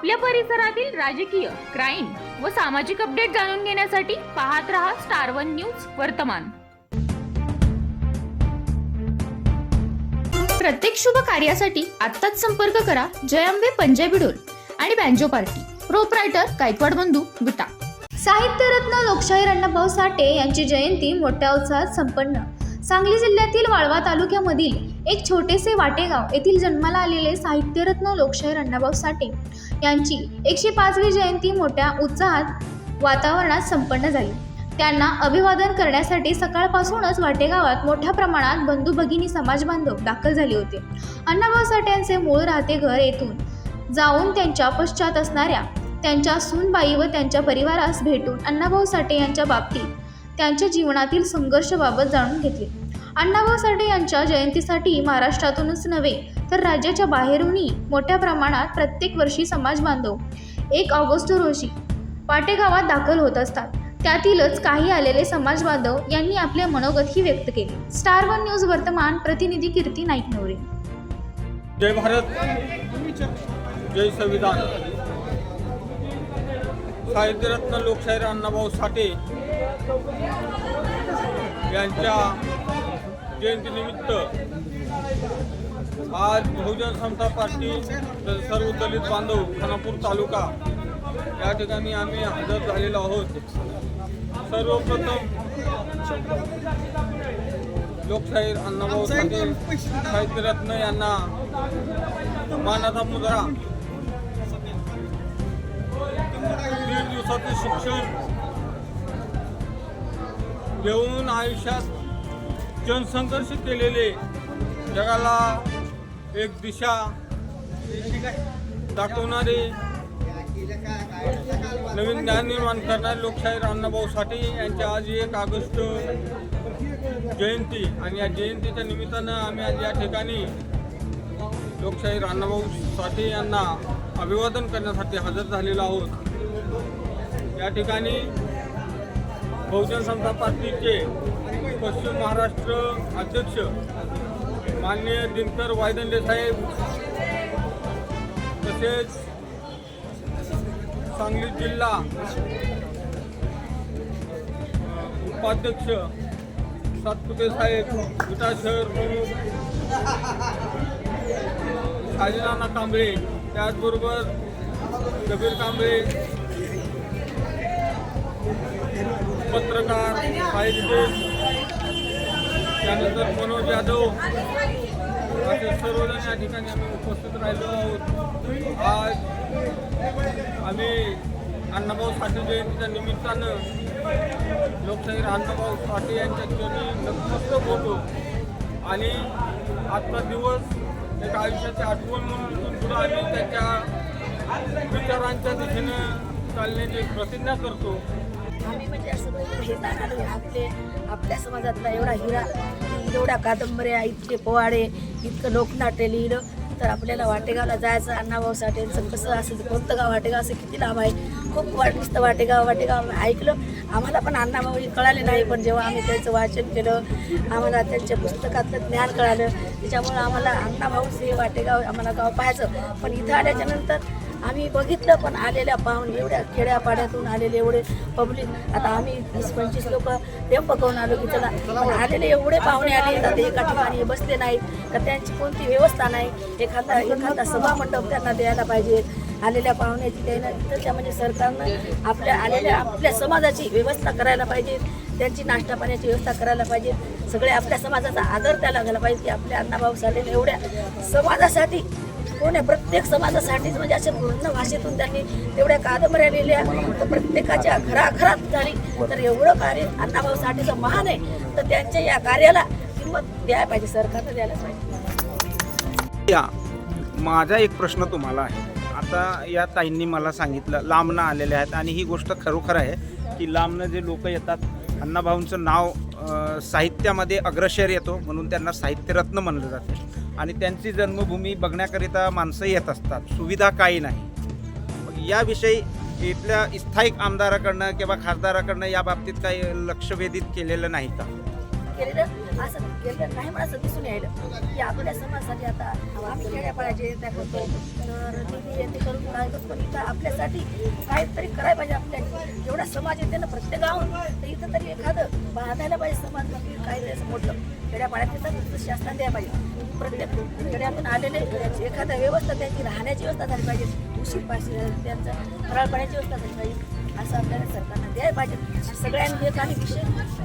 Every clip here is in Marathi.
आपल्या परिसरातील राजकीय क्राईम व सामाजिक अपडेट जाणून घेण्यासाठी पाहत रहा स्टार वन न्यूज वर्तमान. प्रत्येक शुभ कार्यासाठी आत्ताच संपर्क करा जयंबे पंजाबी डोल आणि बँजो पार्टी. प्रोपरायटर गायकवाड बंधू विटा साहित्यरत्न लोकशाहीर अण्णाभाऊ साठे यांची जयंती मोठ्या उत्साहात संपन्न. सांगली जिल्ह्यातील वाळवा तालुक्यामधील एक छोटेसे वाटेगाव येथील जन्माला आलेले साहित्यरत्न लोकशाहीर अण्णाभाऊ साठे यांची एकशे पाचवी जयंती मोठ्या उत्साहात वातावरणात संपन्न झाली. त्यांना अभिवादन करण्यासाठी सकाळपासूनच वाटेगावात मोठ्या प्रमाणात बंधू भगिनी समाज बांधव दाखल झाले होते. अण्णाभाऊ साठे यांचे मूळ राहते घर येथून जाऊन त्यांच्या पश्चात असणाऱ्या त्यांच्या सूनबाई व त्यांच्या परिवारास भेटून अण्णाभाऊ साठे यांच्या बाबतीत त्यांच्या जीवनातील संघर्षबाबत जाणून घेतले. अण्णाभाऊ साठे यांच्या जयंतीसाठी महाराष्ट्रातूनच नव्हे तर राज्याच्या बाहेरूनही मोठ्या प्रमाणात प्रत्येक वर्षी समाज बांधव. एक ऑगस्ट रोजी वाटेगावात दाखल होत असतात. त्यातीलच काही आलेले समाज बांधव यांनी आपले मनोगतही व्यक्त केले. स्टार वन न्यूज वर्तमान प्रतिनिधी कीर्ती नाईक नवरे जय भारत. जय संविधान. साहित्यरत्न लोकशाहीर अण्णाभाऊ साठे यांच्या जयंतीनिमित्त आज बहुजन समता पार्टी सर्व दलित बांधव खानापूर तालुका या ठिकाणी आम्ही हजर झालेलो आहोत. सर्वप्रथम लोकशाहीर अण्णाभाऊ साठे साहित्यरत्न यांना मानाचा मुद्रा दीड दिवसाचे शिक्षण घेऊन आयुष्यात जनसंघर्ष केलेले जगाला एक दिशा दाखवणारे नवीन ज्ञान निर्माण करणारे लोकशाहीर अण्णाभाऊ साठे यांच्या आज एक ऑगस्ट जयंती. आणि या जयंतीच्या निमित्तानं आम्ही आज या ठिकाणी लोकशाहीर अण्णाभाऊ साठे यांना अभिवादन करण्यासाठी हजर झालेलो आहोत. या ठिकाणी बहुजन समता पार्टीचे पश्चिम महाराष्ट्र अध्यक्ष माननीय दिनकर वायदंडे साहेब तसेच सांगली जिल्हा उपाध्यक्ष सातपुते साहेब विटा शहर प्रमुख शाजीनाना कांबळे त्याचबरोबर कबीर कांबळे पत्रकार साहित्यिक त्यानंतर मनोज यादव. असे सर्वजण या ठिकाणी आम्ही उपस्थित राहिलो आहोत. आज आम्ही अण्णाभाऊ साठे जयंतीच्या निमित्तानं लोकशाहीर अण्णाभाऊ साठे यांच्या चरणी नतमस्तक होतो. आणि आजचा दिवस एक आयुष्याची आठवण म्हणून इथून पुढं आम्ही त्याच्या विचारांच्या दिशेनं चालण्याची प्रतिज्ञा करतो. आम्ही म्हणजे असं हे आपले आपल्या समाजातला एवढा हिरा एवढ्या कादंबऱ्या इतके पोवाडे इतकं लोकनाट्य लिहिलं तर आपल्याला वाटेगावला जायचं अण्णाभाऊ साठेंचं कसं असेल कोणतं गाव वाटेगाव असं किती लांब आहे? खूप वाट नुसतं वाटेगाव वाटेगाव ऐकलं. आम्हाला पण अण्णाभाऊ हे कळाले नाही पण जेव्हा आम्ही त्यांचं वाचन केलं आम्हाला त्यांच्या पुस्तकातलं ज्ञान कळालं. त्याच्यामुळं आम्हाला अण्णाभाऊच हे वाटेगाव आम्हाला गाव पाहायचं. पण इथं आल्याच्यानंतर आम्ही बघितलं पण आलेल्या पाहून एवढ्या खेड्यापाड्यातून आलेले एवढे पब्लिक आता आम्ही वीस पंचवीस लोक ते पकवून आलो की चला पण आलेले एवढे पाहुणे आले तर ते एका ठिकाणी बसले नाहीत. तर त्यांची कोणती व्यवस्था नाही. एखादा एखादा सभामंडप त्यांना द्यायला पाहिजे. आलेल्या पाहुण्याची त्यांना तिथं म्हणजे सरकारनं आपल्या आलेल्या आपल्या समाजाची व्यवस्था करायला पाहिजे. त्यांची नाश्ता पाण्याची व्यवस्था करायला पाहिजे. सगळे आपल्या समाजाचा आदर त्याला घाला पाहिजे की आपल्या अण्णाभाऊ साहेब एवढ्या समाजासाठी कोण आहे? प्रत्येक समाजासाठीच म्हणजे अशा पूर्ण भाषेतून त्यांनी तेवढ्या कादंबऱ्या लिहिल्या. तर प्रत्येकाच्या घराघरात झाली. तर एवढं कार्य अण्णाभाऊ साठेचं महान आहे. तर त्यांच्या या कार्याला किंमत द्यायला पाहिजे. सरकारनं द्यायला पाहिजे. या. माझा एक प्रश्न तुम्हाला आहे. आता या ताईंनी मला सांगितलं लांबनं आलेले आहेत आणि ही गोष्ट खरोखर आहे की लांबनं जे लोक येतात अण्णाभाऊंचं नाव साहित्यामध्ये अग्रसर येतो म्हणून त्यांना साहित्यरत्न म्हणलं जातं. आणि त्यांची जन्मभूमी बघण्याकरिता माणसं येत असतात. सुविधा काही नाही. मग याविषयी इथल्या स्थायिक आमदाराकडनं किंवा खासदाराकडनं या बाबतीत काही लक्ष वेधित केलेलं नाही का? केलेलं असं केलेलं नाही मला असं दिसून यायलं. की आपल्या समाजासाठी आता आम्ही त्या करतो. तर निधी करून काय पण इथं आपल्यासाठी काहीतरी करायला पाहिजे आपल्या जेवढा समाज येते ना प्रत्येक गावून तर इथं तरी एखादं बांधायला पाहिजे समाज. मोठं खेड्यापाड्यात द्यायला पाहिजे. प्रत्येक खेड्यातून आलेले एखाद्या व्यवस्था त्यांची राहण्याची व्यवस्था झाली पाहिजे. उशीर पाहिजे त्यांचं फराळ पाण्याची व्यवस्था झाली पाहिजे. असं आपल्याला सरकारनं द्यायला पाहिजे. सगळ्यांनी एक आणि विषय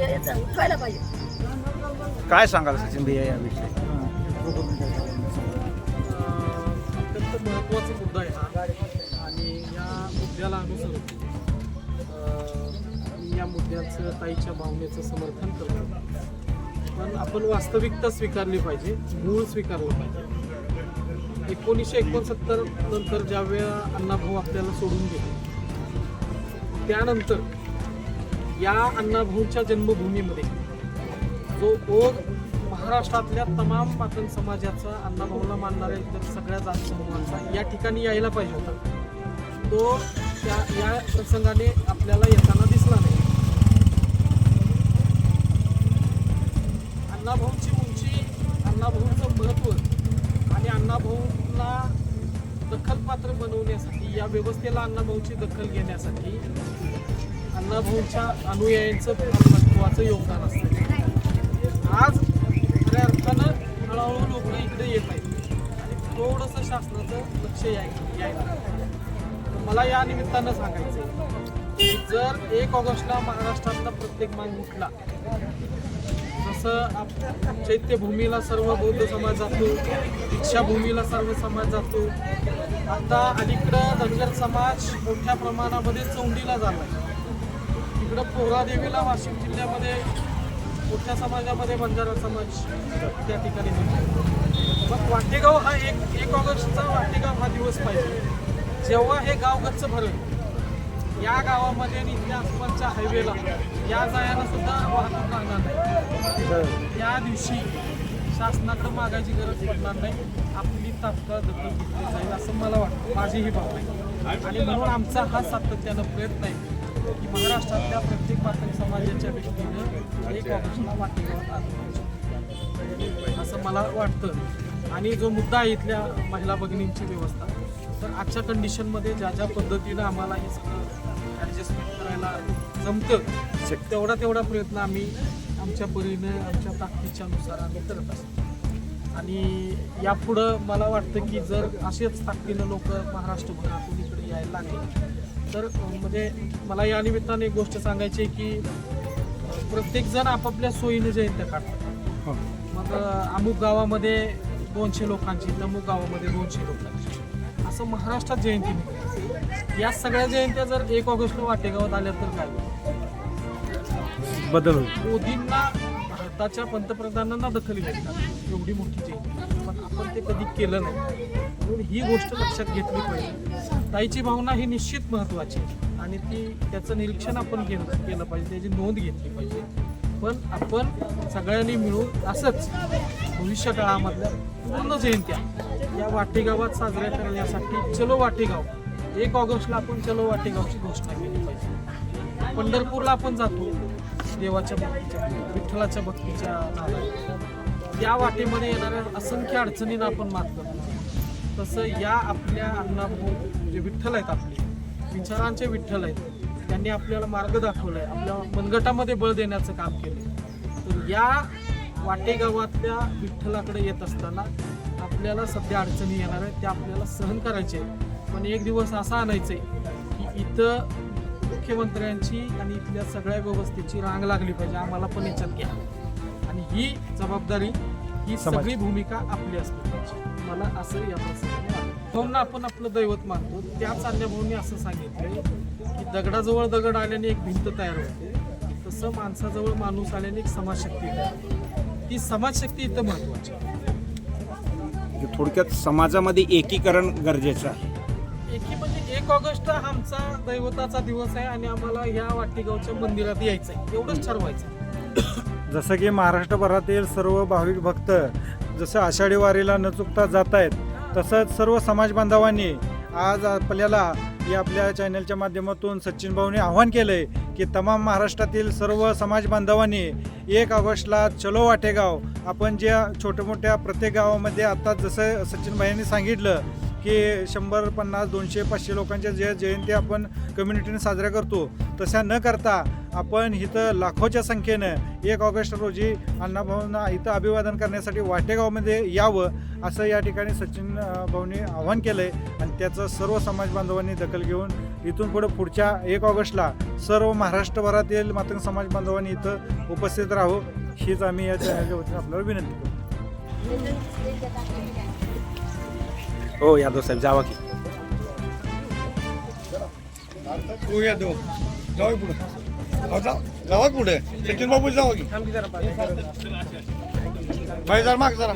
या- याचा उठवायला पाहिजे. काय सांगाल सचिन भैया याविषयी अत्यंत महत्त्वाचा मुद्दा आहे हा. आणि या मुद्द्याला अनुसरून या मुद्द्याचं ताईच्या भावनेचं समर्थन करतो. पण आपण वास्तविकता स्वीकारली पाहिजे मूळ स्वीकारलं पाहिजे. एकोणीसशे एकोणसत्तर नंतर ज्यावेळेला अण्णाभाऊ आपल्याला सोडून गेले त्यानंतर या अण्णाभाऊच्या जन्मभूमीमध्ये जो ओघ महाराष्ट्रातल्या तमाम पाटण समाजाचा अण्णाभाऊला मानणाऱ्या इतर सगळ्या जात समूहांचा या ठिकाणी यायला पाहिजे होता. तो त्या या प्रसंगाने आपल्याला येताना दिसला नाही. अण्णाभाऊंची उंची अण्णाभाऊंचं महत्त्व आणि अण्णाभाऊला दखलपात्र बनवण्यासाठी या व्यवस्थेला अण्णाभाऊची दखल घेण्यासाठी अण्णाभाऊच्या अनुयायांचं महत्त्वाचं योगदान असतं. आज खऱ्या अर्थानं हळूहळू लोक इकडे येत आहेत. आणि थोडंसं शासनाचं लक्ष याय यायला मला या निमित्तानं सांगायचं जर एक ऑगस्टला महाराष्ट्रातला प्रत्येक मान उठला जसं आप- चैत्यभूमीला सर्व बौद्ध समाज जातो दीक्षाभूमीला सर्व समाज जातो. आता अलीकडं धनगर समाज मोठ्या प्रमाणामध्ये चौंडीला झाला इकडं पोहरादेवीला वाशिम जिल्ह्यामध्ये मोठ्या समाजामध्ये बंजारा समाज त्या ठिकाणी मग वाटेगाव हा एक एक ऑगस्टचा वाटेगाव हा दिवस पाहिजे. जेव्हा हे गाव गच्च भरेल या गावामध्ये आणि इथल्या आसपासच्या हायवेला या जायला सुद्धा वाहतूक लागणार नाही. त्या दिवशी शासनाकडे मागायची गरज पडणार नाही. आपली तात्काळ दखल घेतली जाईल असं मला वाटतं. माझी ही भावना आहे. आणि म्हणून आमचा हा सातत्यानं प्रयत्न आहे की महाराष्ट्रातल्या प्रत्येक पातळी समाजाच्या व्यक्तीनं एक ऑगस्टला वाटेगावात आलं असं मला वाटतं. आणि जो मुद्दा आहे इथल्या महिला भगिनींची व्यवस्था तर आजच्या कंडिशनमध्ये ज्या ज्या पद्धतीनं आम्हाला हे सगळं ॲडजस्टमेंट करायला जमतं तेवढा तेवढा प्रयत्न आम्ही आमच्या परीनं आमच्या ताकदीच्या नुसार आम्ही करत असतो. आणि यापुढं मला वाटतं की जर असेच ताकदीनं लोक महाराष्ट्रभरातून इकडे यायला लागले तर अं, म्हणजे मला या निमित्ताने एक गोष्ट सांगायची आहे की अं, प्रत्येकजण आपापल्या सोयीने जयंत्या काढतात. हो. मग अं, अमुक गावामध्ये दोनशे लोकांची अमुक गावामध्ये दोनशे लोकांची. असं महाराष्ट्रात जयंती निघते. या सगळ्या जयंत्या जर एक ऑगस्टला वाटेगावात आल्या तर काय? होईल? बदल होईल. मोदींना भारताच्या पंतप्रधानांना दखल घेतली एवढी मोठी जयंती. पण आपण ते कधी केलं नाही. म्हणून ही गोष्ट लक्षात घेतली पाहिजे. ताईची भावना ही निश्चित महत्त्वाची आहे. आणि ती त्याचं निरीक्षण आपण केलं केलं पाहिजे. त्याची नोंद घेतली पाहिजे. पण आपण सगळ्यांनी मिळून असंच भविष्य काळामधल्या पूर्ण जयंत्या या वाटेगावात साजऱ्या करण्यासाठी चलो वाटेगाव. एक ऑगस्टला आपण चलो वाटेगावची घोषणा केली पाहिजे पंढरपूरला आपण जातो. देवाच्या भक्तीच्या विठ्ठलाच्या भक्तीच्या नादाने या वाटेमध्ये येणाऱ्या असंख्य अडचणींना आपण मात करतो. तसं या आपल्या अण्णाभाऊ जे विठ्ठल आहेत आपले विचारांचे विठ्ठल आहेत त्यांनी आपल्याला मार्ग दाखवलाय. आपल्या मनगटामध्ये बळ देण्याचं काम केलं तर या वाटेगावातल्या विठ्ठलाकडे येत असताना आपल्याला सध्या अडचणी येणार आहेत. त्या आपल्याला सहन करायच्या आहेत. पण एक दिवस असा आणायचा आहे की इथं मुख्यमंत्र्यांची आणि इथल्या सगळ्या व्यवस्थेची रांग लागली पाहिजे. आम्हाला पण याच्यात घ्या. आणि ही जबाबदारी ही. सगळी भूमिका आपली पाहिजे. मला असं या प्रसंगाने आपण आपलं दैवत मानतो. त्याच अन्य भाऊंनी असं सांगितलंय की दगडाजवळ दगड आल्याने एक भिंत तयार होते. तसं माणसाजवळ माणूस आल्याने एक समाजशक्ती तयार होते. ती समाजशक्ती इथं महत्वाची थोडक्यात समाजामध्ये एकीकरण गरजेचं आहे. एकी म्हणजे एक ऑगस्ट हा आमचा दैवताचा दिवस आहे आणि आम्हाला या वाटेगावच्या मंदिरात यायचं आहे एवढंच ठरवायचं जसं की महाराष्ट्रभरातील सर्व भाविक भक्त जसं आषाढी वारीला न चुकता जात आहेत तसंच सर्व समाज बांधवांनी आज आपल्याला या आपल्या चॅनलच्या माध्यमातून सचिन भाऊने आव्हान केलं आहे की तमाम महाराष्ट्रातील सर्व समाज बांधवांनी एक ऑगस्टला चलो वाटेगाव आपण ज्या छोट्या मोठ्या प्रत्येक गावामध्ये आता जसं सचिन भाईंनी सांगितलं की शंभर पन्नास दोनशे पाचशे लोकांच्या ज्या जयंती आपण कम्युनिटीने साजऱ्या करतो तशा न करता आपण इथं लाखोच्या संख्येनं एक ऑगस्ट रोजी अण्णाभाऊंना इथं अभिवादन करण्यासाठी वाटेगावमध्ये यावं असं या ठिकाणी सचिन भाऊंनी आवाहन केलं आहे आणि त्याचं सर्व समाज बांधवांनी दखल घेऊन इथून पुढं पुढच्या एक ऑगस्टला सर्व महाराष्ट्रभरातील मातंग समाज बांधवांनी इथं उपस्थित राहू हीच आम्ही या चॅनलच्या वतीने आपल्याला विनंती करू हो यादव साहेब जावा की. जाऊ पुढे. जावा पुढे. सचिन बाबू जावा की. भाई जरा माग जरा.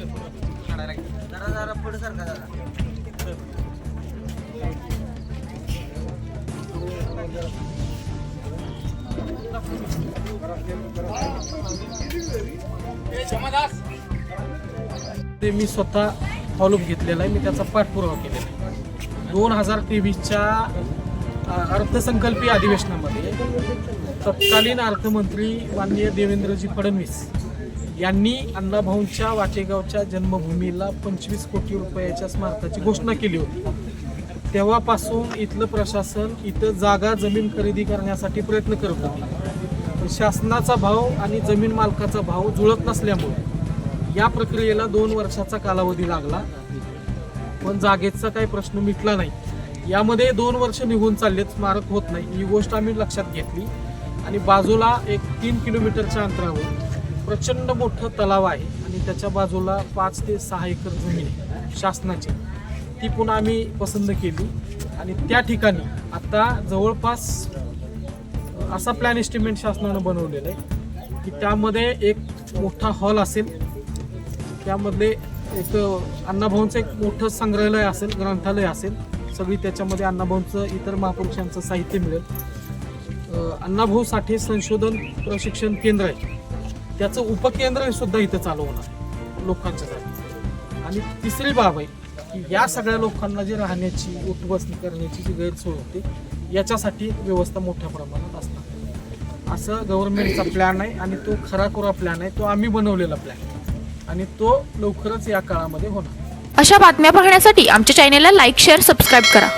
ते मी स्वतः फॉलोअप घेतलेला आहे. मी त्याचा पाठपुरावा केलेला आहे. दोन हजार तेवीसच्या अर्थसंकल्पीय अधिवेशनामध्ये तत्कालीन अर्थमंत्री माननीय देवेंद्रजी फडणवीस यांनी अण्णाभाऊंच्या वाटेगावच्या जन्मभूमीला पंचवीस कोटी रुपयाच्या स्मारकाची घोषणा केली होती. तेव्हापासून इथलं प्रशासन इथं जागा जमीन खरेदी करण्यासाठी प्रयत्न करत होते. शासनाचा भाव आणि जमीन मालकाचा भाव जुळत नसल्यामुळे या प्रक्रियेला दोन वर्षाचा कालावधी लागला. पण जागेचा काही प्रश्न मिटला नाही. यामध्ये दोन वर्ष निघून चाललेत स्मारक होत नाही. ही गोष्ट आम्ही लक्षात घेतली. आणि बाजूला एक तीन किलोमीटरच्या अंतरावर प्रचंड मोठं तलाव आहे आणि त्याच्या बाजूला पाच ते सहा एकर जमीन आहे शासनाची. ती पुन्हा आम्ही पसंत केली. आणि त्या ठिकाणी आता जवळपास असा प्लॅन एस्टिमेट शासनानं बनवलेला आहे की त्यामध्ये एक मोठा हॉल असेल. त्यामधले एक अण्णाभाऊंचं एक मोठं संग्रहालय असेल ग्रंथालय असेल. सगळी त्याच्यामध्ये अण्णाभाऊंचं इतर महापुरुषांचं साहित्य मिळेल. अण्णाभाऊ साठे संशोधन प्रशिक्षण केंद्र आहे. त्याचं उपकेंद्र सुद्धा इथं चालू होणार लोकांच्यासाठी आणि तिसरी बाब आहे की या सगळ्या लोकांना जे राहण्याची उठबसणी करण्याची जी गैरसोय होते याच्यासाठी व्यवस्था मोठ्या प्रमाणात असणार असं गव्हर्नमेंटचा प्लॅन आहे आणि तो खराखुरा प्लॅन आहे तो आम्ही बनवलेला प्लॅन आहे. आणि तो लवकरच या काळामध्ये होणार. अशा बातम्या पाहण्यासाठी आमच्या चॅनेलला लाईक शेअर सबस्क्राईब करा.